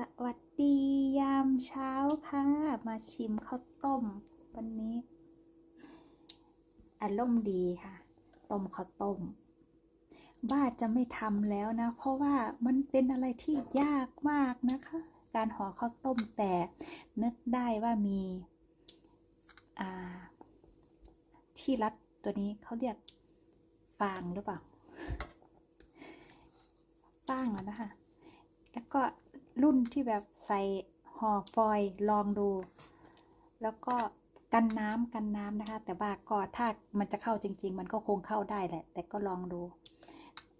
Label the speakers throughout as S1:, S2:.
S1: สวัสดียามเช้าค่ะ มาชิมข้าวต้ม วันนี้อารมณ์ดีค่ะ ต้มข้าวต้ม บ้าจะไม่ทำแล้วนะ เพราะว่ามันเป็นอะไรที่ยากมากนะคะ การห่อข้าวต้มแต่นึกได้ว่ามีาที่รัดตัวนี้เขาเรียกฟางหรือเปล่าฟางอะนะคะ แล้วก็ รุ่นที่แบบใส่ห่อฟอยลองดู แล้วก็กันน้ำกันน้ำนะคะ แต่ว่าก็ถ้ามันจะเข้าจริง ๆ มันก็คงเข้าได้แหละ แต่ก็ลองดู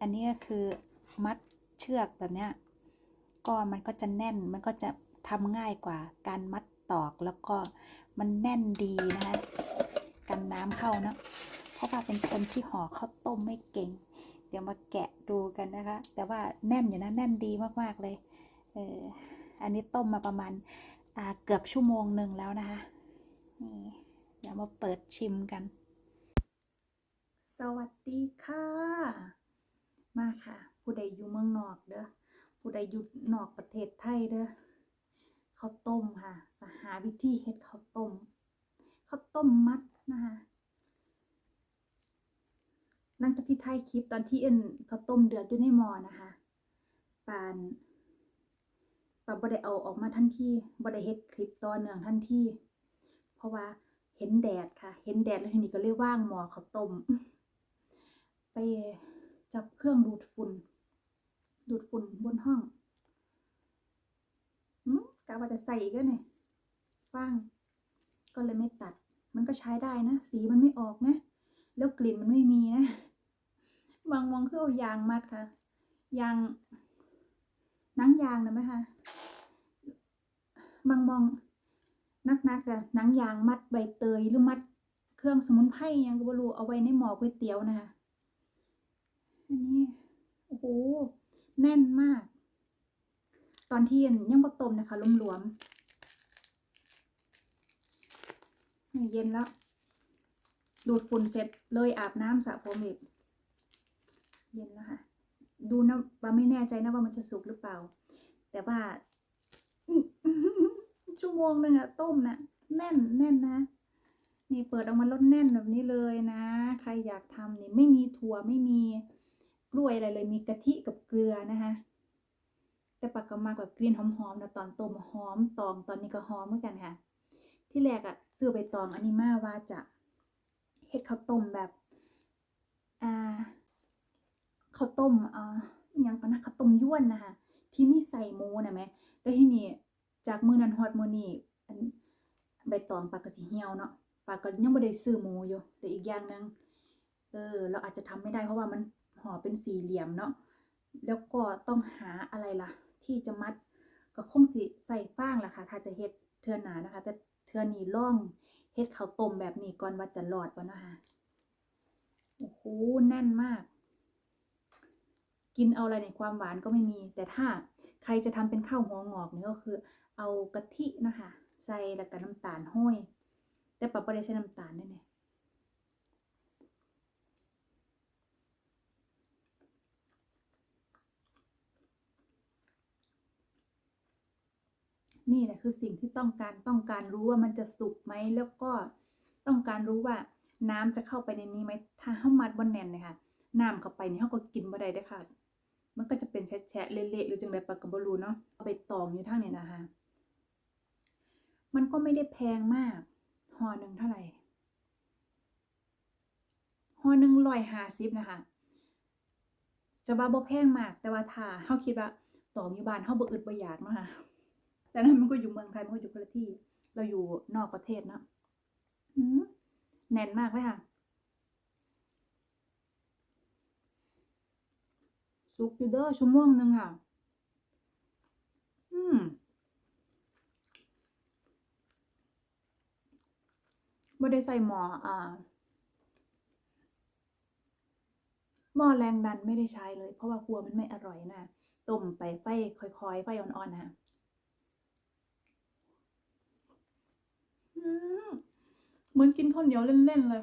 S1: อันนี้ก็คือมัดเชือกแบบเนี้ยก็มันก็จะแน่นมันก็จะทำง่ายกว่าการมัดตอกแล้วก็มันแน่นดีนะคะกันน้ำเข้านะเพราะว่าเป็นคนที่ห่อข้าวต้มไม่เก่ง เดี๋ยวมาแกะดูกันนะคะ แต่ว่าแน่นอยู่นะแน่นดีมากๆเลย เอออันนี้ต้มมาประมาณเกือบชั่วโมงหนึ่งแล้วนะคะนี่เดี๋ยวมาเปิดชิมกัน สวัสดีค่ะ มาค่ะ ผู้ใดอยู่เมืองนอกเด้อผู้ใดอยู่นอกประเทศไทยเด้อข้าวต้มค่ะหาวิธีเฮ็ดข้าวต้มข้าวต้มมัดนะคะหลังจากที่ถ่ายคลิปตอนที่เอ็นข้าวต้มเดือดอยู่ในหม้อนะคะปาน ปานบ่ได้เอาออกมาทันทีบ่ได้เฮ็ดคลิปต่อเนื่องทันทีเพราะว่าเห็นแดดค่ะ เห็นแดดแล้วทีนี้ก็เลยว่างหม้อข้าต้ม ไปจับเครื่องดูดฝุ่น ดูดฝุ่นบนห้องกะว่าจะใส่อีกแล้วเนี่ยว่าง ก็เลยไม่ตัด มันก็ใช้ได้นะ สีมันไม่ออกนะ แล้วกลิ่นมันไม่มีนะ บางมองคือเอายางมัดค่ะ ยาง นังยางนะไหมคะบางมองนักนักๆอะนังยางมัดใบเตยหรือมัดเครื่องสมุนไพรยังก็บรู้เอาไว้ในหม้อก๋วยเตี๋ยวนะคะอันนี้โอ้โหแน่นมาก ตอนที่ยังบ่ต้มนะคะหลวมๆเย็นแล้ว ดูดฝุ่นเสร็จเลยอาบน้ำสระผมอีก เย็นแล้วค่ะ ดูนะว่าไม่แน่ใจนะว่ามันจะสุกหรือเปล่า แต่ว่าชั่วโมงหนึ่งอะต้มนะแน่นแน่นนะ นี่เปิดออกมาลดแน่นแบบนี้เลยนะ ใครอยากทำนี่ไม่มีถั่วไม่มีกล้วยอะไรเลย มีกะทิกับเกลือนะคะแต่ปากก็มากแบบกลิ่นหอมๆนะตอนต้มหอมตองตอนนี้ก็หอมเหมือนกันค่ะ ที่แรกอะซื้อใบตองอันนี้มาว่าจะเฮ็ดข้าวต้มแบบ อ่า ข้าวต้มอ่าอหยังก็นะข้าวต้มย้วนนะคะที่มีใส่หมูนะแหมแต่ที่นี่จากมือนั้นฮอดมือนี้อันใบตองปากก็สิเหี่ยวเนาะปากก็ยังบ่ได้ซื้อหมูอยู่แต่อีกอย่างหนึงเออเราอาจจะทำไม่ได้เพราะว่ามันห่อเป็นสี่เหลี่ยมเนาะแล้วก็ต้องหาอะไรล่ะ ที่จะมัดก็คงสิใส่ฟางล่ะค่ะ ถ้าจะเฮ็ดเทื่อหนานะคะ แต่เทือนี้ล่องเฮ็ดข้าวต้มแบบนี้ก่อนว่าจะรอดบ่เนาะคะโอ้โหแน่นมาก กินเอาอะไรในความหวานก็ไม่มี แต่ถ้าใครจะทำเป็นข้าวหัวงอกเนี่ยก็คือ เอากะทินะคะใส่แล้วก็น้ำตาลห้อย แต่ปะบ่ได้ใส่น้ำตาลด้เนี่ยนี่แหละคือสิ่งที่ต้องการต้องการรู้ว่ามันจะสุกไหมแล้วก็ต้องการรู้ว่าน้ำจะเข้าไปในนี้ไหมถ้าเฮามัดบ่แน่นเลยค่ะน้ำเข้าไปนี่เฮาก็กินบ่ได้ด้อค่ะ มันก็จะเป็นแฉะเละๆหรือจังไดปากก็บ่รู้เนาะเอาไปตองอยู่ทางนี้นะคะมันก็ไม่ได้แพงมากห่อหนึ่งเท่าไหร่ห่อหนึ่งร้อยหาสิบนะคะจะว่าบ่แพงมาก แต่ว่าถ้าเฮาคิดว่าตองอยู่บ้านเฮาบ่อึดบ่อยากเนาะค่ะแต่นั้นมันก็อยู่เมืองไทยมันก็อยู่คนละที่ เราอยู่นอกประเทศเนาะอืมแน่นมากเลยค่ะ สุกอยู่เด้อชั่วโมงหนึ่งค่ะ อืมไม่ได้ใส่หม้ออ่าหม้อแรงดันไม่ได้ใช้เลย เพราะว่ากลัวมันไม่อร่อยนะต้มไปไฟค่อยๆไฟอ่อนๆนะเหมือนกินข้าวเหนียวเล่นๆเลย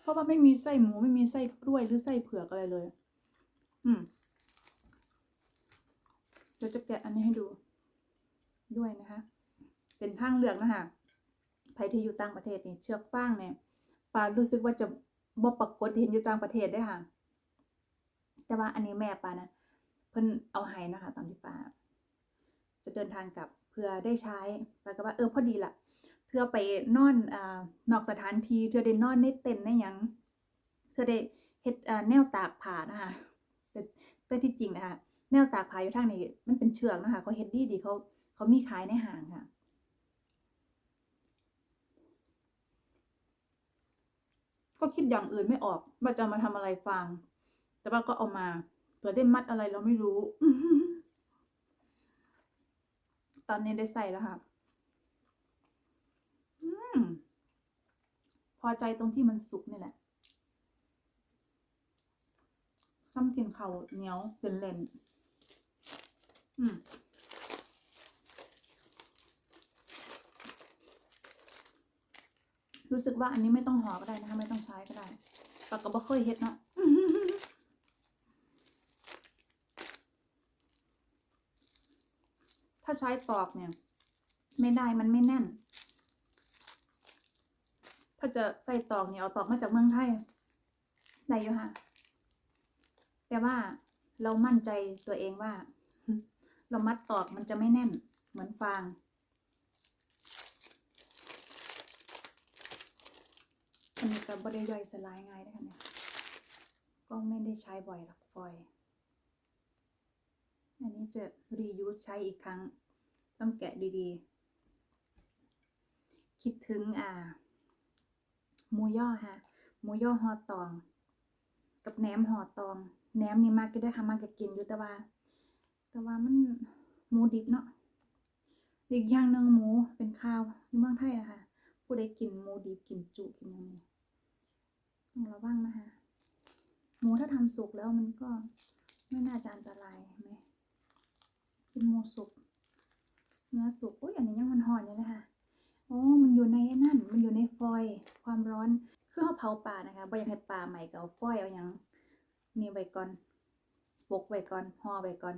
S1: เพราะว่าไม่มีไส้หมูไม่มีไส้กล้วยหรือไส้เผือกอะไรเลย อืมเราจะแกะอันนี้ให้ดู ด้วยนะคะ เป็นทางเลือกนะคะใครที่อยู่ต่างประเทศนี่เชือกฟางเนี่ยปารู้สึกว่าจะบ่ปรากฏเห็นอยู่ต่างประเทศได้ค่ะ แต่ว่าอันนี้แม่ปานะเพิ่นเอาให้นะคะ ตอนที่ปาจะเดินทางกลับเพื่อได้ใช้ปาก็ว่าเออพอดีละ เธอไปนอนอ่านอกสถานที่เธอได้นอนในเต็นท์ในหยังเธอได้เฮ็ดอ่าแนวตากผ้านะคะแต่แต่ที่จริงนะคะแนวตากผ้าอยู่ทางนี้มันเป็นเชือกนะคะเขาเฮ็ดดีดีเขาเขามีขายในห้างค่ะก็คิดอย่างอื่นไม่ออกว่าจะมาทำอะไรฟัง แต่ว่าก็เอามาเผื่อได้มัดอะไรเราไม่รู้ ตอนนี้ได้ใส่แล้วค่ะ อืม พอใจตรงที่มันสุกนี่แหละ ซ้ำกินเขาเหนียวเป็นเลนอืมรู้สึกว่าอันนี้ไม่ต้องห่อก็ได้นะคะ ไม่ต้องใช้ก็ได้ปากก็บ่เคยเฮ็ดเนาะถ้าใช้ตอกเนี่ย ไม่ได้มันไม่แน่น จะใส่ตอกเนี่ยเอาตอกมาจากเมืองไทยได้อยู่ค่ะ แต่ว่าเรามั่นใจตัวเองว่า เรามัดตอกมันจะไม่แน่นเหมือนฟาง อันนี้ก็บริย่อยสลายง่ายนะคะเนี่ย ก็ไม่ได้ใช้บ่อยหรอกฟอย อันนี้จะ reuse ใช้อีกครั้ง ต้องแกะดีๆ คิดถึงอ่า หมูย่อค่ะหมูย่อหอตอง กับแหนมหอตองแหนมนี่มากก็ได้ค่ะมากก็กินอยู่แต่ว่า แต่ว่ามันหมูดิบเนาะอีกอย่างหนึ่งหมูเป็นข้าวในเมืองไทยนะคะผู้ใดกินหมูดิบกินจุกินย่างนี้ต้องระวังนะคะหมูถ้าทำสุกแล้วมันก็ไม่น่าจะอันตรายไหมเป็นหมูสุกเนื้อสุกอุ้ยอันนี้ยังมันหอนอยู่เลยค่ะโอ้มันอยู่ในนั่น มันอยู่ใน ฟอยความร้อนคือเขาเผาป่านะคะบ่อยากให้ป่าใหม่ก็เอาฟอยเอาหยังนี่ไว้ก่อนปกไว้ก่อนห่อไว้ก่อน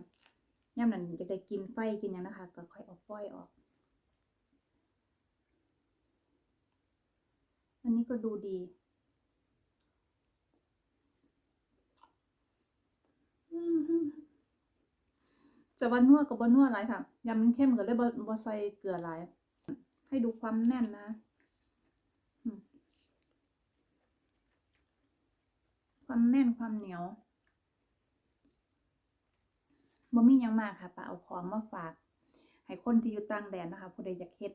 S1: ย่ำนั้นจะได้กินไฟกินหยังนะคะ ก็ค่อยเอาฟอยออก อันนี้ก็ดูดีจะว่านัวกับว่นัวหลายค่ะยำมันเข้มก็เลยบ่บ่ใส่เกลือหลาย ให้ดูความแน่นนะอืม ความแน่นความเหนียวบ่มียังมากค่ะป้าเอาของมาฝากให้คนที่อยู่ต่างแดนนะคะผู้ใดอยากเฮ็ด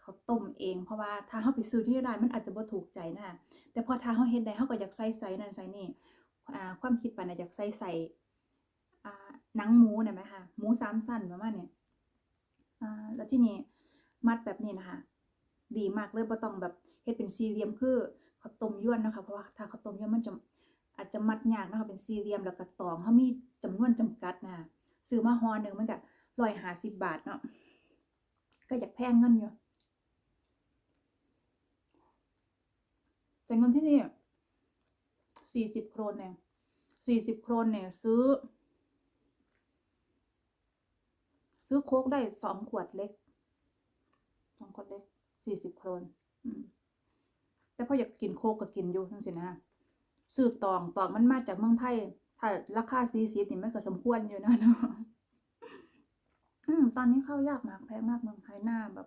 S1: เขาต้มเอง เพราะว่าถ้าเฮาไปซื้อที่ร้านมันอาจจะบ่ถูกใจนะคะแต่พอถ้าเฮาเฮ็ดได้เฮาก็อยากใส่ใส่นั่นใส่นี่ความคิดปานอยากใส่ใส่หนังหมูเนี่ยไหมคะหมูสามสั้นประมาณเนี่ยแล้วที่นี่มัดแบบนี้นะคะดีมากเลยบ่ต้องแบบเฮ็ดเป็นสี่เหลี่ยมคือเขาต้มยวนนะคะเพราะว่าถ้าเขาต้มยวนมันจะ อาจจะมัดยากนะคะเป็นสี่เหลี่ยมแล้วก็ตองเขามีจำนวนจำกัดนะซื้อมาห่อหนึ่งมันก็ร้อยห้าสิบบาทเนาะก็อยากแพงเงินอยู่แต่เงินที่นี่สี่สิบโครนเองสี่สิบโครนเนี่ยซื้อ ซื้อโค้กได้สองขวดเล็กสองขวดเล็กสี่สิบโครนแต่พออยากกินโค้กก็กินอยู่ทั้งสินะ ซื้อตองตองมันมาจากเมืองไทย ถ้าราคาสี่สิบนี่มันก็สมควรอยู่นะเนาะอืมตอนนี้เข้ายากมากแพงมากเมืองไทยหน้าแบบ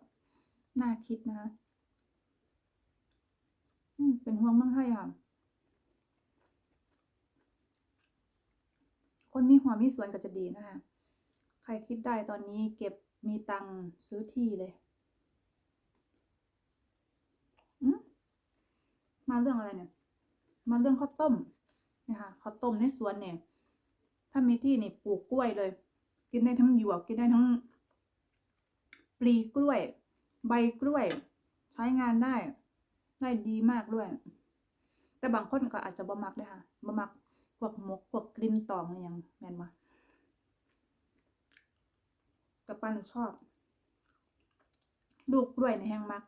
S1: น่าคิดนะคะอืมเป็นห่วงเมืองไทยค่ะ คนมีหัวมีสวนก็จะดีนะคะใครคิดได้ตอนนี้เก็บมีตังซื้อที่เลยอืมมาเรื่องอะไรเนี่ย มาเรื่องข้าวต้มนะคะข้าวต้มในสวนเนี่ย ถ้ามีที่นี่ปลูกกล้วยเลย กินได้ทั้งหยวกกินได้ทั้งปลีกล้วย ใบกล้วย ใช้งานได้ ได้ดีมากด้วย แต่บางคนก็อาจจะบ่มักด้ค่ะบ่มักพวกมกพวกกลิ่นตองอะไรอย่างแม่นมากับปันชอบ ลูกกล้วยในแห้งมัก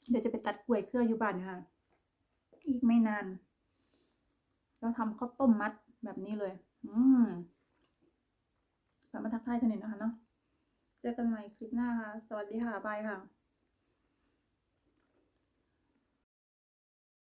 S1: เดี๋ยวจะไปตัดกล้วยเครืออยู่บ้านนะคะอีกไม่นาน เราทำข้าวต้มมัดแบบนี้เลย อืมแบบมาทักทายกันหน่อยนะคะเนาะ เจอกันใหม่คลิปหน้าค่ะ สวัสดีค่ะ บายค่ะ